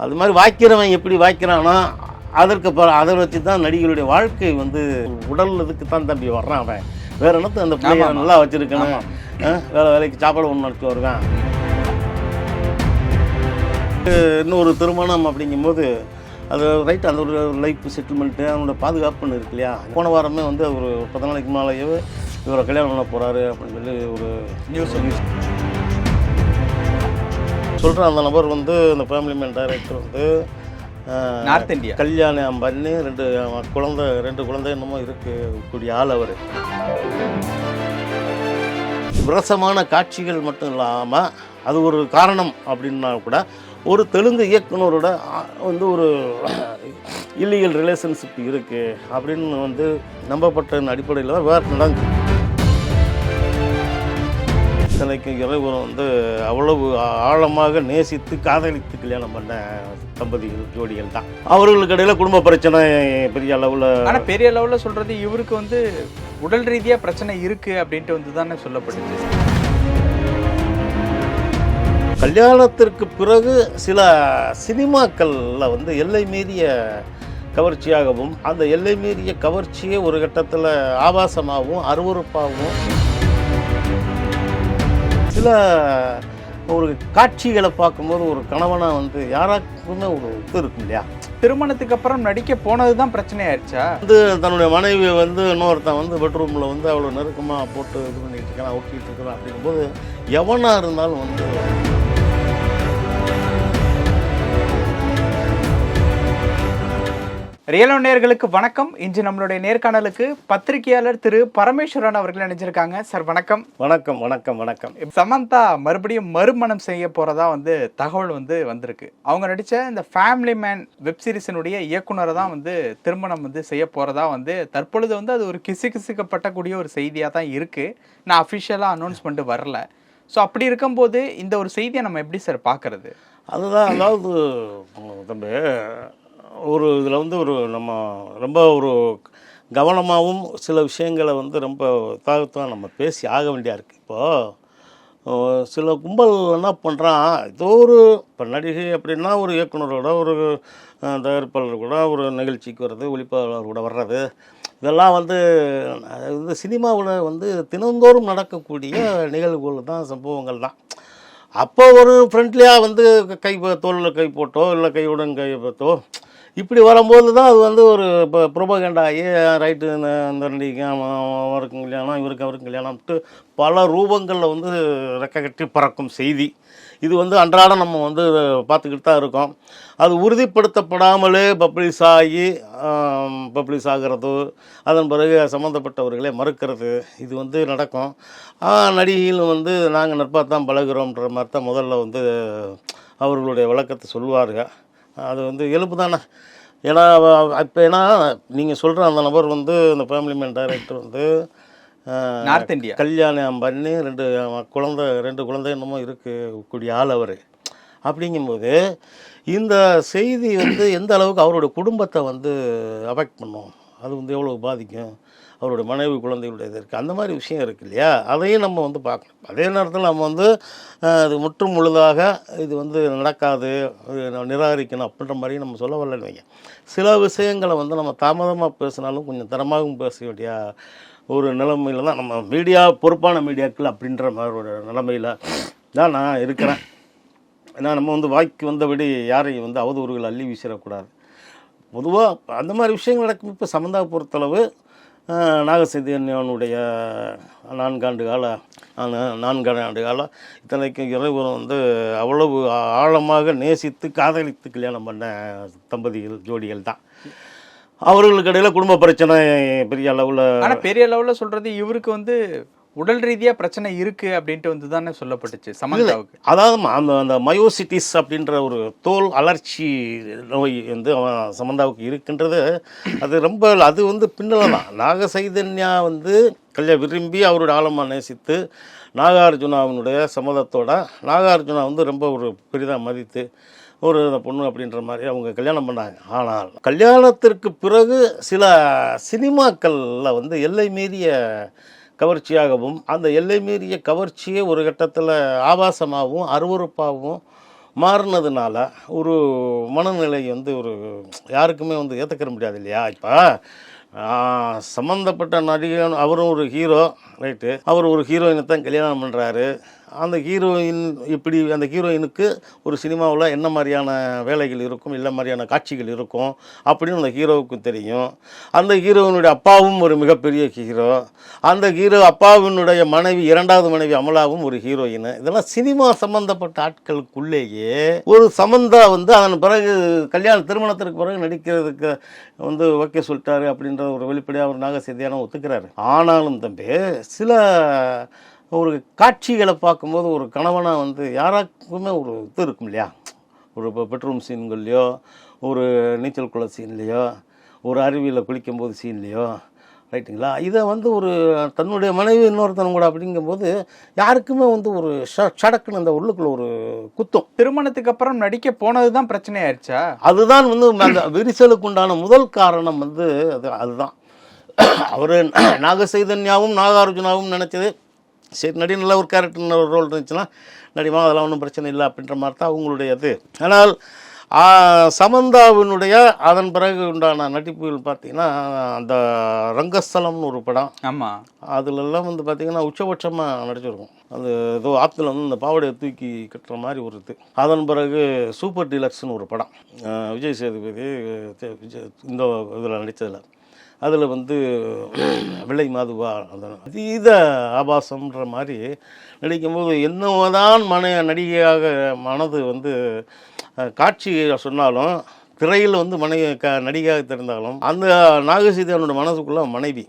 அது மாதிரி வாய்க்கிறவன் எப்படி வாய்க்கிறானோ அதற்கு அதை வச்சு தான் நடிகருடைய வாழ்க்கை வந்து உடல் இதுக்கு தான் தம்பி வர்றான் அவன். வேற என்னத்த அந்த பிள்ளைய. நல்லா வச்சிருக்கணும்? வேலை வேலைக்கு சாப்பாடு ஒன்று நடத்தி வருவேன். இன்னொரு திருமணம் அப்படிங்கும்போது அது ரைட் அந்த ஒரு லைஃப் செட்டில்மெண்ட்டு அவனோட பாதுகாப்புன்னு இருக்கு இல்லையா? போன வாரமே வந்து ஒரு பத்து நாளைக்கு முன்னாலேயே இவரை கல்யாணம் பண்ண போகிறாரு அப்படின்னு சொல்லி ஒரு நியூஸ் நியூஸ் சொல்கிற அந்த நபர் வந்து அந்த ஃபேமிலி மேன் டைரக்டர் வந்து நார்த் இந்தியா கல்யாணம் பண்ணி ரெண்டு குழந்தை ரெண்டு குழந்தை என்னமோ இருக்கு கூடிய ஆள் அவர். விரசமான காட்சிகள் மட்டும் இல்லாமல் அது ஒரு காரணம் அப்படின்னா கூட ஒரு தெலுங்கு இயக்குனரோட வந்து ஒரு இல்லீகல் ரிலேஷன்ஷிப் இருக்குது அப்படின்னு வந்து நம்பப்பட்ட அடிப்படையில் தான் வேறு நடந்து இத்தனைக்கு இறைவன் வந்து அவ்வளவு ஆழமாக நேசித்து காதலித்து கல்யாணம் பண்ண தம்பதிகள் ஜோடிகள் தான். அவர்களுக்கு இடையில குடும்ப பிரச்சனை பெரிய அளவில் ஆனா பெரிய லெவல்ல சொல்றது இவருக்கு வந்து உடல் ரீதியா பிரச்சனை இருக்கு அப்படின்ட்டு வந்து தானே சொல்லப்பட்டுச்சு கல்யாணத்திற்கு பிறகு சில சினிமாக்களில் வந்து எல்லை மீறிய கவர்ச்சியாகவும் அந்த எல்லை மீறிய கவர்ச்சியே ஒரு கட்டத்தில் ஆபாசமாகவும் அருவருப்பாகவும் சில ஒரு காட்சிகளை பார்க்கும்போது ஒரு கணவனாக வந்து யாராக்குமே ஒரு இது இருக்கும் இல்லையா? திருமணத்துக்கு அப்புறம் நடிக்க போனதுதான் பிரச்சனை ஆயிடுச்சா வந்து தன்னுடைய மனைவியை வந்து இன்னொருத்தன் வந்து பெட்ரூமில் வந்து அவ்வளோ நெருக்கமாக போட்டு இது பண்ணிட்டு இருக்கான் ஒட்டிகிட்டு இருக்கிறான் அப்படிங்கும்போது எவனாக இருந்தாலும் வந்து ரியலோ நேயர்களுக்கு வணக்கம். இன்று நம்மளுடைய நேர்காணலுக்கு பத்திரிகையாளர் திரு பரமேஸ்வரன் அவர்கள் இணைஞ்சிருக்காங்க. சார் வணக்கம். வணக்கம் வணக்கம் வணக்கம். சமந்தா மறுபடியும் மறுமணம் செய்ய போறதா வந்து தகவல் வந்து வந்திருக்கு. அவங்க நடிச்ச இந்த ஃபேமிலி மேன் வெப் சீரிஸினுடைய இயக்குனரை தான் வந்து திருமணம் வந்து செய்ய போறதா வந்து தற்பொழுது வந்து அது ஒரு கிசு கிசுக்கப்பட்டக்கூடிய ஒரு செய்தியாக தான் இருக்கு. நான் அஃபிஷியலாக அனௌன்ஸ்மெண்ட் வரல. ஸோ அப்படி இருக்கும்போது இந்த ஒரு செய்தியை நம்ம எப்படி சார் பார்க்கறது? அதுதான் அதாவது தம்பி ஒரு இதில் வந்து ஒரு நம்ம ரொம்ப ஒரு கவனமாகவும் சில விஷயங்களை வந்து ரொம்ப தாகத்தான் நம்ம பேசி ஆக வேண்டியா இருக்குது இப்போது சில கும்பல் என்ன பண்ணுறான் ஏதோ ஒரு இப்போ நடிகை அப்படின்னா ஒரு இயக்குனரோட ஒரு தயாரிப்பாளர் கூட ஒரு நிகழ்ச்சிக்கு வர்றது ஒளிப்பாளர் கூட வர்றது இதெல்லாம் வந்து இந்த சினிமாவில் வந்து தினந்தோறும் நடக்கக்கூடிய நிகழ்வுகள் தான் சம்பவங்கள் தான். அப்போ ஒரு ஃப்ரெண்ட்லியாக வந்து கை தோளில் கை போட்டோ இல்லை கையுடன் கை பார்த்தோ இப்படி வரும்போது தான் அது வந்து ஒரு இப்போ ப்ரொபகண்டா ஆகி ரைட்டு இந்த இந்த நடிகை கல்யாணம் இவருக்கு அவருக்கு கல்யாணம்ட்டு பல ரூபங்களில் வந்து ரெக்க கட்டி பறக்கும் செய்தி. இது வந்து அன்றாடம் நம்ம வந்து பார்த்துக்கிட்டு தான் இருக்கோம். அது உறுதிப்படுத்தப்படாமலே பப்ளிஷ் ஆகி பப்ளிஷ் ஆகிறது அதன் பிறகு சம்மந்தப்பட்டவர்களே மறுக்கிறது இது வந்து நடக்கும். நடிகையில் வந்து நாங்கள் நட்பாக தான் பழகிறோம்ன்ற மாதிரி தான் முதல்ல வந்து அவர்களுடைய விளக்கத்தை சொல்லுவார்கள். அது வந்து இயல்பு தானே. ஏன்னா இப்போ ஏன்னா நீங்கள் சொல்கிற அந்த நபர் வந்து அந்த ஃபேமிலி மேன் டைரக்டர் வந்து நார்த் இந்தியா கல்யாணம் பண்ணி ரெண்டு குழந்தை ரெண்டு குழந்தை என்னமோ இருக்கு கூடிய ஆள் அவர். அப்படிங்கும்போது இந்த செய்தி வந்து எந்த அளவுக்கு அவருடைய குடும்பத்தை வந்து அஃபெக்ட் பண்ணும்? அது வந்து எவ்வளோ பாதிக்கும்? அவருடைய மனைவி குழந்தைகளுடைய இது இருக்குது அந்த மாதிரி விஷயம் இருக்கு இல்லையா? அதையும் நம்ம வந்து பார்க்கணும். அதே நேரத்தில் நம்ம வந்து இது முற்றும் முழுதாக இது வந்து நடக்காது நம்ம நிராகரிக்கணும் அப்படின்ற மாதிரி நம்ம சொல்ல வரலன்னு வைங்க. சில விஷயங்களை வந்து நம்ம தாமதமாக பேசினாலும் கொஞ்சம் தரமாகவும் பேச வேண்டிய ஒரு நிலைமையில் தான் நம்ம மீடியா பொறுப்பான மீடியாக்கள் அப்படின்ற மாதிரி ஒரு நிலைமையில் தான் நான் இருக்கிறேன். ஏன்னா நம்ம வந்து வாய்க்கு வந்தபடி யாரையும் வந்து அவதூறுகள் அள்ளி வீசிடக்கூடாது. பொதுவாக அந்த மாதிரி விஷயங்கள் நடக்கும். இப்போ சமந்தா பொறுத்தளவு ஆஹ், நான்காண்டு கால நான்காண்டு ஆண்டு காலம் இத்தனைக்கும் இறைவன் வந்து அவ்வளவு ஆழமாக நேசித்து காதலித்து கல்யாணம் பண்ண தம்பதிகள் ஜோடிகள் தான். அவர்களுக்கு இடையில குடும்ப பிரச்சனை பெரிய அளவில் பெரிய அளவில் சொல்கிறது இவருக்கு வந்து உடல் ரீதியா பிரச்சனை இருக்கு அப்படின்ட்டு வந்து தானே சொல்லப்பட்டுச்சு சமந்தாவுக்கு. அதாவது அந்த அந்த மயோசிட்டிஸ் அப்படின்ற ஒரு தோல் அலர்ச்சி நோய் வந்து அவன் சமந்தாவுக்கு இருக்கின்றது அது ரொம்ப அது வந்து பின்னல தான் நாக சைதன்யா வந்து கல்யாணம் விரும்பி அவருடைய ஆழமாக நேசித்து நாகார்ஜுனாவினுடைய சம்மதத்தோட நாகார்ஜுனா வந்து ரொம்ப ஒரு பெரிதாக மதித்து ஒரு பொண்ணு அப்படின்ற மாதிரி அவங்க கல்யாணம் பண்ணாங்க. ஆனால் கல்யாணத்திற்கு பிறகு சில சினிமாக்களில் வந்து எல்லை மீறிய கவர்ச்சியாகவும் அந்த எல்லை மீறிய கவர்ச்சியே ஒரு கட்டத்தில் ஆபாசமாகவும் அருவருப்பாகவும் மாறினதுனால ஒரு மனநிலை வந்து ஒரு யாருக்குமே வந்து ஏற்றுக்கிற முடியாது இல்லையா இப்போ சம்மந்தப்பட்ட நடிகன் அவரும் ஒரு ஹீரோ ரைட்டு. அவர் ஒரு ஹீரோயினை தான் கல்யாணம் பண்ணுறாரு அந்த ஹீரோயின் இப்படி அந்த ஹீரோயினுக்கு ஒரு சினிமாவில் என்ன மாதிரியான வேலைகள் இருக்கும் என்ன மாதிரியான காட்சிகள் இருக்கும் அப்படின்னு அந்த ஹீரோவுக்கு தெரியும். அந்த ஹீரோவினுடைய அப்பாவும் ஒரு மிகப்பெரிய ஹீரோ. அந்த ஹீரோ அப்பாவினுடைய மனைவி இரண்டாவது மனைவி அமலாவும் ஒரு ஹீரோயின். இதெல்லாம் சினிமா சம்பந்தப்பட்ட ஆட்களுக்குள்ளேயே ஒரு சமந்தா வந்து அதன் பிறகு கல்யாண திருமணத்திற்கு பிறகு நடிக்கிறதுக்கு வந்து ஓகே சொல்லிட்டாரு அப்படின்ற ஒரு வெளிப்படையாக ஒரு நாகசெய்தியான ஒத்துக்கிறாரு. ஆனாலும் தம்பி சில ஒரு காட்சிகளை பார்க்கும்போது ஒரு கணவனாக வந்து யாராக்குமே ஒரு இது இருக்கும் இல்லையா? ஒரு இப்போ பெட்ரூம் சீன்கள்லையோ ஒரு நீச்சல் குள சீன்லேயோ ஒரு அருவியில் குளிக்கும்போது சீன்லேயோ ரைட்டுங்களா இதை வந்து ஒரு தன்னுடைய மனைவி இன்னொருத்தன் கூட அப்படிங்கும்போது யாருக்குமே வந்து ஒரு ஷ ஷடக்குன்னு அந்த உள்ளுக்குள்ள ஒரு குத்தம். திருமணத்துக்கு அப்புறம் நடிக்க போனது தான் பிரச்சனை ஆயிடுச்சா அதுதான் வந்து அந்த விரிசலுக்கு உண்டான முதல் காரணம் வந்து அது அதுதான். அவர் நாகசைதன்யாவும் நாகார்ஜுனாவும் நினச்சது. சரி நடி நல்ல ஒரு கேரக்டர் ஒரு ரோல் இருந்துச்சுன்னா நடிமா அதெல்லாம் ஒன்றும் பிரச்சனை இல்லை அப்படின்ற மாதிரி தான் அவங்களுடைய இது ஆனால் சமந்தாவினுடைய அதன் பிறகு உண்டான நடிப்புகள் பார்த்தீங்கன்னா அந்த ரங்கஸ்தலம்னு ஒரு படம். ஆமா. அதுலெல்லாம் வந்து பார்த்தீங்கன்னா உச்சபட்சமாக நடிச்சிருக்கும். அது ஏதோ ஆற்றுல வந்து இந்த பாவாடையை தூக்கி கட்டுற மாதிரி ஒரு இது. அதன் பிறகு சூப்பர் டீலக்ஸ்னு ஒரு படம். விஜய் சேதுபதி விஜய் இந்த இதில் நடித்ததில் அதில் வந்து விலை மாதுவா அந்த அதீத ஆபாசம்ன்ற மாதிரி நடிக்கும்போது என்னதான் மன நடிகையாக மனது வந்து காட்சி சொன்னாலும் திரையில் வந்து மனைவி க நடிகையாக தெரிந்தாலும் அந்த நாகசீதனோட மனசுக்குள்ள மனைவி.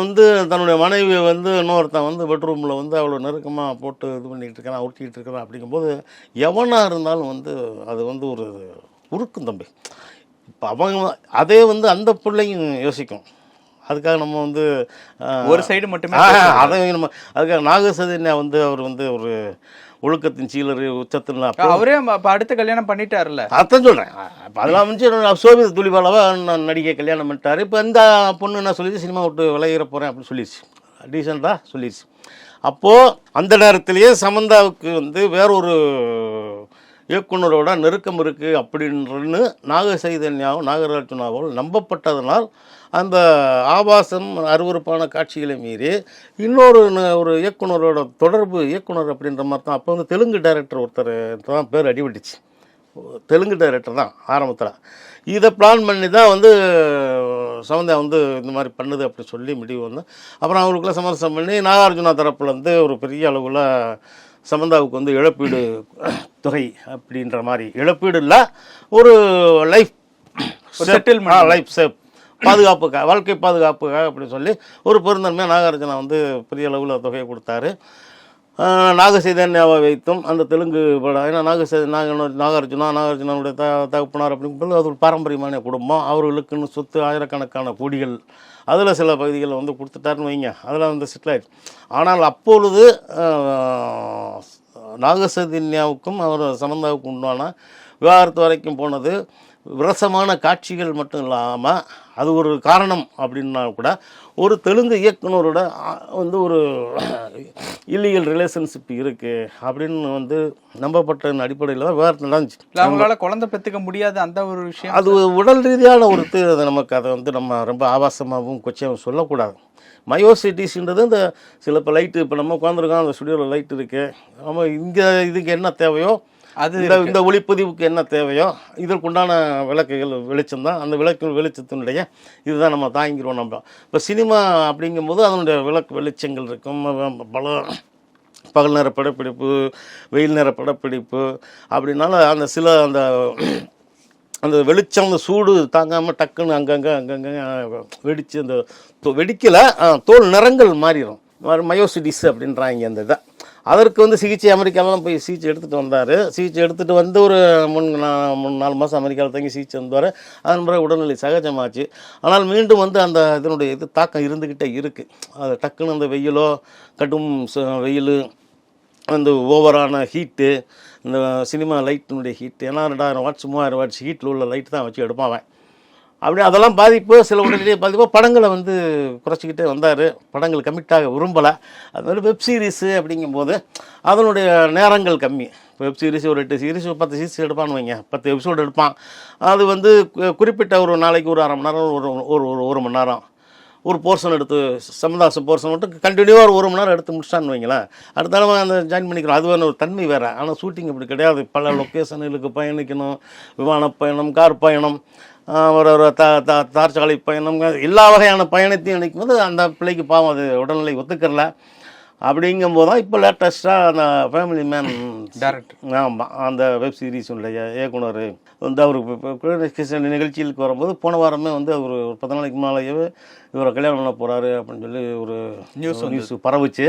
வந்து தன்னுடைய மனைவியை வந்து இன்னொருத்தன் வந்து பெட்ரூமில் வந்து அவ்வளோ நெருக்கமாக போட்டு இது பண்ணிகிட்டு இருக்கிறான் உருட்டிகிட்டு இருக்கிறான் அப்படிங்கும்போது எவனாக இருந்தாலும் வந்து அது வந்து ஒரு உருக்கும் தம்பி. இப்போ அவங்க அதே வந்து அந்த பிள்ளையும் யோசிக்கும். அதுக்காக நம்ம வந்து ஒரு சைடு மட்டுமே அதை நம்ம அதுக்காக நாகசதினா வந்து அவர் வந்து ஒரு ஒழுக்கத்தின் சீலர் உச்சத்தின் அவரே அடுத்த கல்யாணம் பண்ணிட்டாருல்ல. அதான் சொல்கிறேன் இப்போ அதெல்லாம் வந்து சோபித துளிபாலவா நான் நடிகை கல்யாணம் பண்ணிட்டாரு. இப்போ இந்த பொண்ணு என்ன சொல்லிச்சு? சினிமா விட்டு விளையிற போகிறேன் அப்படின்னு சொல்லிடுச்சு டீசெண்டாக சொல்லிடுச்சு அப்போது அந்த நேரத்திலேயே சமந்தாவுக்கு வந்து வேறொரு இயக்குனரோட நெருக்கம் இருக்குது அப்படின்றன்னு நாகசைதன்யாவும் நாகராஜனாவும் நம்பப்பட்டதனால் அந்த ஆபாசம் அருவருப்பான காட்சிகளை மீறி இன்னொரு ந- ஒரு இயக்குனரோட தொடர்பு இயக்குனர் அப்படின்ற மாதிரி தான். அப்போ வந்து தெலுங்கு டைரக்டர் ஒருத்தர் தான் பேர் அடிபட்டுச்சு. தெலுங்கு டைரக்டர் தான் ஆரம்பத்தில். இதை பிளான் பண்ணி தான் வந்து சமந்தா வந்து இந்த மாதிரி பண்ணுது அப்படி சொல்லி முடிவு வந்து அப்புறம் அவங்களுக்குள்ள சமரசம் பண்ணி நாகார்ஜுனா தரப்புலேருந்து ஒரு பெரிய அளவில் சமந்தாவுக்கு வந்து இழப்பீடு தொகை அப்படின்ற மாதிரி. இழப்பீடு இல்லை ஒரு லைஃப் settlement. லைஃப் சேவ் பாதுகாப்புக்காக வாழ்க்கை பாதுகாப்புக்காக அப்படின்னு சொல்லி ஒரு பெருந்தன்மையாக நாகார்ஜுனா வந்து பெரிய அளவில் தொகையை கொடுத்தாரு. நாகசைதன்யாவை வைத்தும் அந்த தெலுங்கு படம் ஏன்னா நாகசை நாக நாகார்ஜுனா நாகார்ஜுனாவுடைய த தகப்பனார் அப்படிங்கும்போது அது ஒரு பாரம்பரியமான குடும்பம். அவர்களுக்குன்னு சொத்து ஆயிரக்கணக்கான கோடிகள். அதில் சில பகுதிகளை வந்து கொடுத்துட்டாருன்னு வைங்க அதில் வந்து செட்டில் ஆனால் அப்பொழுது நாகசைதன்யாவுக்கும் அவர் சமந்தாவுக்கும் உண்டான விவாகரத்து வரைக்கும் போனது விரசமான காட்சிகள் மட்டும் இல்லாமல் அது ஒரு காரணம் அப்படின்னா கூட ஒரு தெலுங்கு இயக்குனரோட வந்து ஒரு இல்லீகல் ரிலேஷன்ஷிப் இருக்குது அப்படின்னு வந்து நம்பப்பட்ட அடிப்படையில் தான் விவகாரத்து நடந்துச்சு. அவங்களால குழந்தை பெத்துக்க முடியாத அந்த ஒரு விஷயம். அது உடல் ரீதியான ஒரு நமக்கு அதை வந்து நம்ம ரொம்ப ஆபாசமாகவும் கொச்சையாகவும் சொல்லக்கூடாது. மயோசிட்டிஸ்ன்றது இந்த சில இப்போ லைட்டு இப்போ நம்ம உட்காந்துருக்கோம் அந்த ஸ்டுடியோவில் லைட் இருக்குது நம்ம இங்கே இதுக்கு என்ன தேவையோ அது இந்த இந்த ஒளிப்பதிவுக்கு என்ன தேவையோ இதற்குண்டான விளக்குகள் வெளிச்சம் தான். அந்த விளக்கு வெளிச்சத்தினுடைய இதுதான் நம்ம தாங்கிடுவோம் நம்ம. இப்போ சினிமா அப்படிங்கும்போது அதனுடைய விளக்கு வெளிச்சங்கள் இருக்கும். பல பகல் நேர படப்பிடிப்பு வெயில் நேர படப்பிடிப்பு அப்படின்னால அந்த சில அந்த அந்த வெளிச்சம் அந்த சூடு தாங்காமல் டக்குன்னு அங்கங்கே அங்கங்கே வெடித்து அந்த வெடிக்கலை தோல் நிறங்கள் மாறிடும் மயோசிட்டிஸ் அப்படின்றாங்க அந்த இதை. அதற்கு வந்து சிகிச்சை அமெரிக்காலாம் போய் சிகிச்சை எடுத்துகிட்டு வந்தார். சிகிச்சை எடுத்துகிட்டு வந்து ஒரு மூணு நா- மூணு நாலு மாதம் அமெரிக்காவில் தங்கி சிகிச்சை வந்தார் அதன் பிறகு உடல்நிலை சகஜமாச்சு. ஆனால் மீண்டும் வந்து அந்த இதனுடைய இது தாக்கம் இருந்துக்கிட்டே இருக்குது அது டக்குன்னு அந்த வெயிலோ கடும் ச- வெயில் அந்த ஓவரான ஹீட்டு இந்த சினிமா லைட்டினுடைய ஹீட் ஏன்னா ரெண்டாயிரம் வாட்ஸ் மூவாயிரம் வாட்ஸ் ஹீட்டில் உள்ள லைட் தான் வச்சு எடுப்பான் அவன். அப்படி அதெல்லாம் பாதிப்பு சில உடனடியே பாதிப்பு. படங்களை வந்து குறைச்சிக்கிட்டே வந்தார். படங்கள் கமிட்டாக விரும்பலை. அது மாதிரி வெப் சீரிஸு அப்படிங்கும்போது அதனுடைய நேரங்கள் கம்மி. வெப் சீரிஸ் ஒரு எட்டு சீரிஸ் ஒரு பத்து சீரிஸ் எடுப்பான்னு வைங்க. பத்து எபிசோடு எடுப்பான். அது வந்து குறிப்பிட்ட ஒரு நாளைக்கு ஒரு அரை மணி நேரம் ஒரு ஒரு ஒரு ஒரு மணி நேரம். ஒரு போர்ஷன் எடுத்து சமதாச போர்ஷன் மட்டும் கண்டினியூவாக ஒரு ஒரு மணி நேரம் எடுத்து முடிச்சிட்டான்னு வைங்களேன். அடுத்த தடவை அந்த ஜாயின் பண்ணிக்கிறோம். அது வேணும் ஒரு தன்மை வேறு. ஆனால் ஷூட்டிங் அப்படி கிடையாது. பல லொக்கேஷனுக்கு பயணிக்கணும். விமான பயணம் கார் பயணம் ஒரு ஒரு த த தார்ச்சாலை பயணம் எல்லா வகையான பயணத்தையும் நினைக்கும் போது அந்த பிள்ளைக்கு பாவம் அது உடல்நிலை ஒத்துக்கறல. அப்படிங்கும்போது தான் இப்போ லேட்டஸ்ட்டாக அந்த ஃபேமிலி மேன் டேரக்டர் ஆமாம் அந்த வெப் சீரிஸுடைய இயக்குனர். வந்து அவர் கிருஷ்ணன் நிகழ்ச்சிகளுக்கு வரும்போது போன வாரமே வந்து அவர் ஒரு பத்து நாளைக்கு முன்னாலேயே இவரை கல்யாணம் பண்ண போகிறாரு அப்படின்னு சொல்லி ஒரு News நியூஸ் பரவுச்சு.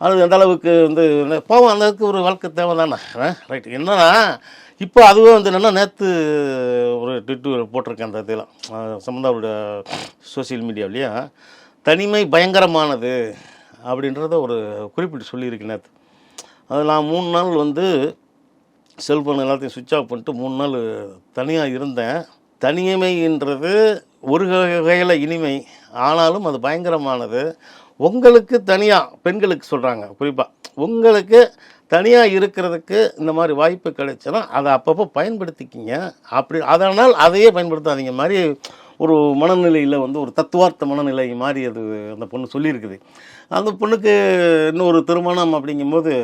அது அந்த அளவுக்கு வந்து பாவம் அந்த அளவுக்கு ஒரு வாழ்க்கை தேவை தானே ரைட் என்னன்னா இப்போ அதுவே வந்து என்னென்னா நேற்று ஒரு ட்விட்டு போட்டிருக்கேன் அந்த இதெல்லாம் சம்மந்தாவோட சோசியல் மீடியாவிலையா தனிமை பயங்கரமானது அப்படின்றத ஒரு குறிப்பிட்டு சொல்லியிருக்கு நேற்று அது நான் மூணு நாள் வந்து செல்ஃபோன் எல்லாத்தையும் சுவிட்ச் ஆஃப் பண்ணிட்டு மூணு நாள் தனியாக இருந்தேன். தனிமைன்றது ஒரு வகையில் இனிமை. ஆனாலும் அது பயங்கரமானது. உங்களுக்கு தனியாக பெண்களுக்கு சொல்கிறாங்க குறிப்பாக உங்களுக்கு தனியாக இருக்கிறதுக்கு இந்த மாதிரி வாய்ப்பு கிடைச்சுன்னா அதை அப்பப்போ பயன்படுத்திக்கிங்க. அப்படி அதனால் அதையே பயன்படுத்தாதீங்க. மாதிரி ஒரு மனநிலையில் வந்து ஒரு தத்துவார்த்த மனநிலை மாதிரி அது அந்த பொண்ணு சொல்லியிருக்குது. அந்த பொண்ணுக்கு இன்னொரு திருமணம் அப்படிங்கும்போது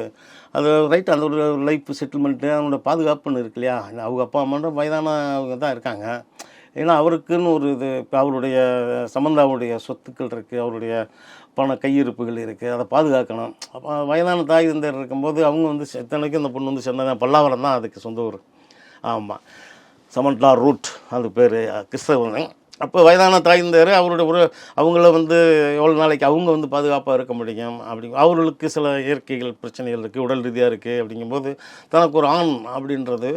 அது ரைட் அந்த ஒரு லைஃப் செட்டில்மெண்ட்டு அவனோட பாதுகாப்புன்னு இருக்கு இல்லையா? அவங்க அப்பா அம்மாவும் வயதானவங்க தான் இருக்காங்க. ஏன்னா அவருக்குன்னு ஒரு இது இப்போ அவருடைய சம்பந்தாவுடைய சொத்துக்கள் இருக்குது அவருடைய பண கையிருப்புகள் இருக்குது அதை பாதுகாக்கணும். அப்போ வயதான தாய் தந்தையர் இருக்கும்போது அவங்க வந்து இத்தனைக்கும் இந்த பொண்ணு வந்து சொன்னதான் பல்லாவரம் தான் அதுக்கு சொந்த ஊர். ஆமாம் சமண்டா ரூட் அது பேர். கிறிஸ்தவன். அப்போ வயதான தாய்ந்தார் அவருடைய ஒரு அவங்கள வந்து எவ்வளோ நாளைக்கு அவங்க வந்து பாதுகாப்பாக இருக்க முடியும்? அப்படி அவர்களுக்கு சில இயற்கைகள் பிரச்சனைகள் இருக்குது உடல் ரீதியாக இருக்குது அப்படிங்கும்போது தனக்கு ஒரு ஆண் அப்படின்றது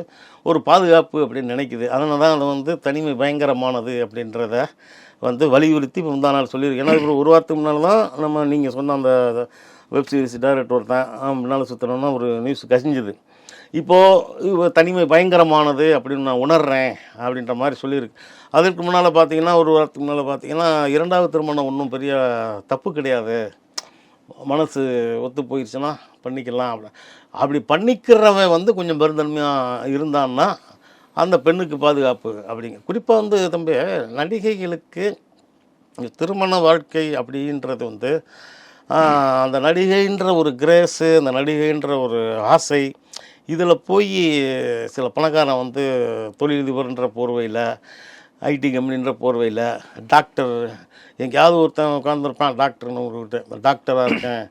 ஒரு பாதுகாப்பு அப்படின்னு நினைக்குது. அதனால தான் அது வந்து தனிமை பயங்கரமானது அப்படின்றத வந்து வலியுறுத்தி முந்தா நாள் சொல்லியிருக்கு. ஏன்னா ஒரு ஒரு வாரத்துக்கு முன்னால் தான் நம்ம நீங்கள் சொன்ன அந்த வெப் சீரிஸ் டைரக்டர் ஒருத்தன் முன்னால் சுற்றணும்னா ஒரு நியூஸ் கசிஞ்சுது. இப்போது தனிமை பயங்கரமானது அப்படின்னு நான் உணர்றேன் அப்படின்ற மாதிரி சொல்லியிருக்கு. அதற்கு முன்னால் பார்த்தீங்கன்னா ஒரு வாரத்துக்கு முன்னால் பார்த்தீங்கன்னா இரண்டாவது திருமணம் ஒன்றும் பெரிய தப்பு கிடையாது. மனசு ஒத்து போயிடுச்சுன்னா பண்ணிக்கலாம் அப்படி. அப்படி பண்ணிக்கிறவன் வந்து கொஞ்சம் பெருந்தன்மையாக இருந்தான்னா அந்த பெண்ணுக்கு பாதுகாப்பு அப்படிங்க. குறிப்பாக வந்து தம்பி நடிகைகளுக்கு திருமண வாழ்க்கை அப்படின்றது வந்து அந்த நடிகைன்ற ஒரு கிரேஸு அந்த நடிகைன்ற ஒரு ஆசை இதில் போய் சில பணக்காரன் வந்து தொழிலதிபர்ன்ற போர்வையில் ஐடி கம்பெனின்ற போர்வையில் டாக்டர் எங்கேயாவது ஒருத்தன் உட்காந்துருப்பான் டாக்டர்னு ஒரு டாக்டராக இருக்கேன்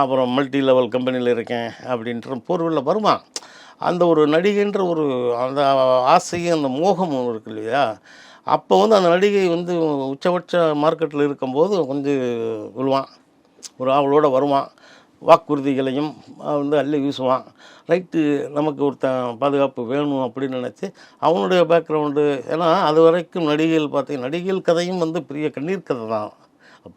அப்புறம் மல்டி லெவல் கம்பெனியில் இருக்கேன் அப்படின்ற போர்வையில் வருவான். அந்த ஒரு நடிகைன்ற ஒரு அந்த ஆசையும் அந்த மோகமும் இருக்கு இல்லையா? அப்போ வந்து அந்த நடிகை வந்து உச்சபட்ச மார்க்கெட்டில் இருக்கும்போது கொஞ்சம் விழுவான். ஒரு ஆவலோட வருவான். வாக்குறுதிகளையும் வந்து அள்ளி வீசுவான். ரைட்டு நமக்கு ஒருத்தன் பாதுகாப்பு வேணும் அப்படின்னு நினச்சி அவனுடைய பேக்ரவுண்டு ஏன்னா அது வரைக்கும் நடிகைகள் பார்த்தீங்க நடிகைகள் கதையும் வந்து பெரிய கண்ணீர் கதை தான்.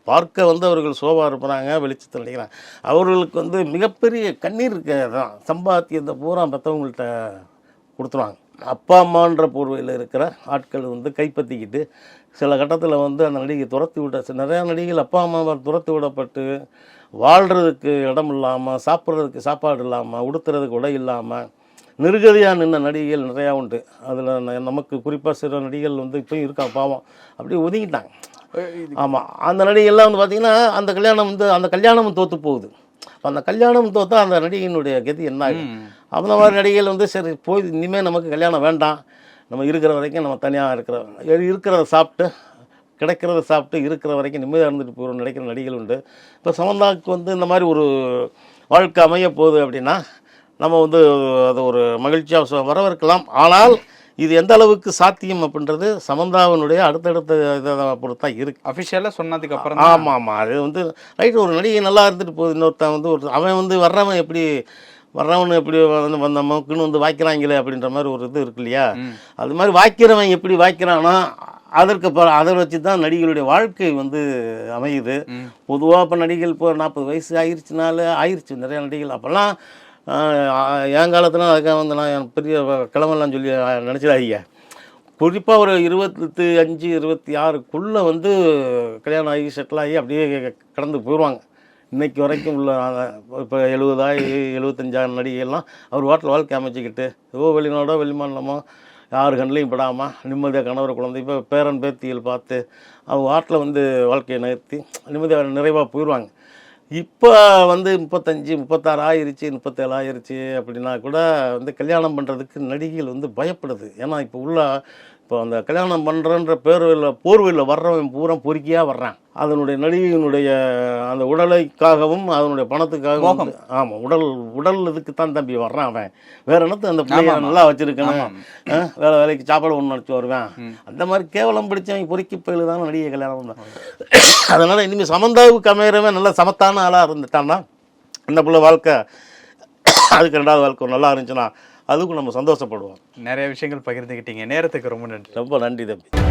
பார்க்க வந்து அவர்கள் சோபா இருப்பாங்க வெளிச்சத்தில் நடிக்கிறாங்க. அவர்களுக்கு வந்து மிகப்பெரிய கண்ணீர் தான் சம்பாத்தியத்தை பூரா மற்றவங்கள்ட்ட கொடுத்துருவாங்க. அப்பா அம்மான்ற போர்வையில் இருக்கிற ஆட்கள் வந்து கைப்பற்றிக்கிட்டு சில கட்டத்தில் வந்து அந்த நடிகை துரத்தி விட்ட நிறையா நடிகைகள் அப்பா அம்மாவை துரத்தி விடப்பட்டு வாழ்கிறதுக்கு இடம் இல்லாமல் சாப்பிட்றதுக்கு சாப்பாடு இல்லாமல் உடுத்துறதுக்கு உடை இல்லாமல் நிர்கதியாக நின்ன நடிகைகள் நிறையா உண்டு. அதில் நமக்கு குறிப்பாக சில நடிகைகள் வந்து இப்போயும் இருக்காங்க பாவம். அப்படியே ஒதுங்கிட்டாங்க. ஆமாம் அந்த நடிகைலாம் வந்து பார்த்திங்கன்னா அந்த கல்யாணம் வந்து அந்த கல்யாணமும் தோற்று போகுது. அப்ப அந்த கல்யாணம் தோத்தா அந்த நடிகையினுடைய கதி என்ன ஆகும் அந்த மாதிரி நடிகைகள் வந்து சரி போய் இனிமேல் நமக்கு கல்யாணம் வேண்டாம். நம்ம இருக்கிற வரைக்கும் நம்ம தனியாக இருக்கிற இருக்கிறத சாப்பிட்டு கிடைக்கிறத சாப்பிட்டு இருக்கிற வரைக்கும் நிம்மதியாக இருந்துட்டு போகிற நடிக்கிற நடிகைகள் உண்டு. இப்போ சமந்தாவுக்கு வந்து இந்த மாதிரி ஒரு வாழ்க்கை அமைய போகுது அப்படின்னா நம்ம வந்து அது ஒரு மகிழ்ச்சியாக வரவேற்கலாம். ஆனால் இது எந்த அளவுக்கு சாத்தியம் அப்படின்றது சமந்தாவினுடைய அடுத்தடுத்த இதை பொறுத்தா இருக்கு. அஃபிஷியலாக சொன்னதுக்கு அப்புறம் ஆமாம் ஆமாம் அது வந்து ரைட் ஒரு நடிகை நல்லா இருந்துட்டு போகுது. இன்னொருத்தன் வந்து ஒரு அவன் வந்து வர்றவன் எப்படி வர்றவன் எப்படி வந்து வந்த மக்குன்னு வந்து வாய்க்கிறாங்களே அப்படின்ற மாதிரி ஒரு இது இருக்கு இல்லையா? அது மாதிரி வாய்க்கிறவன் எப்படி வாய்க்கிறானோ அதற்கு அதை வச்சு தான் நடிகளுடைய வாழ்க்கை வந்து அமையுது. பொதுவாக இப்போ நடிகைகள் இப்போ நாற்பது வயசு ஆயிருச்சுனால ஆயிருச்சு. நிறைய நடிகைகள் அப்போல்லாம் என் காலத்தில் அதுக்காக வந்து நான் பெரிய கிளம்பலாம் சொல்லி நினச்சிடாதீங்க. குறிப்பாக ஒரு இருபத்தி அஞ்சு இருபத்தி ஆறுக்குள்ளே வந்து கல்யாணம் ஆகி செட்டில் ஆகி அப்படியே கடந்து போயிடுவாங்க இன்னைக்கு வரைக்கும் உள்ள இப்போ எழுபதாயி எழுபத்தஞ்சாயிரம் நடிகையெல்லாம் அவர் வாட்டில் வாழ்க்கை அமைச்சிக்கிட்டு ஏதோ வெளிநாடோ வெளிமாநிலமோ யார் கண்ணிலையும் படாமல் நிம்மதியாக கணவர் குழந்தை இப்போ பேரன் பேத்தியில் பார்த்து அவங்க வாட்டில் வந்து வாழ்க்கையை நிறுத்தி நிம்மதியாக நிறைவாக போயிடுவாங்க இப்போ வந்து முப்பத்தஞ்சு முப்பத்தாறு ஆயிருச்சு முப்பத்தேழு ஆயிருச்சு அப்படின்னா கூட வந்து கல்யாணம் பண்ணுறதுக்கு நடிகைகள் வந்து பயப்படுது. ஏன்னா இப்போ உள்ள இப்போ அந்த கல்யாணம் பண்ணுறன்ற பேர்வையில் போர்வையில் வர்றவன் பூரா பொறுக்கியாக வர்றான். அதனுடைய நடிகையினுடைய அந்த உடலைக்காகவும் அதனுடைய பணத்துக்காகவும் ஆமாம் உடல் உடல் இதுக்கு தான் தம்பி வர்றான் அவன். வேற என்னத்து அந்த பிள்ளைய. நல்லா வச்சிருக்கணும்? வேலை வேலைக்கு சாப்பாடு ஒன்று நினச்சி வருவேன். அந்த மாதிரி கேவலம் பிடிச்சவன் பொறுக்கி பயில தான் நடிகை கல்யாணம் பண்ணான் அதனால் இனிமேல் சமந்தாவுக்கு அமையறவன் நல்லா சமத்தான ஆளாக இருந்துட்டான்னா இந்த பிள்ளை வாழ்க்கை அதுக்கு ரெண்டாவது வாழ்க்கை நல்லா இருந்துச்சுன்னா அதுக்கும் நம்ம சந்தோஷப்படுவோம். நிறைய விஷயங்கள் பகிர்ந்துக்கிட்டீங்க நேரத்துக்கு ரொம்ப நன்றி. ரொம்ப நன்றி தம்பி.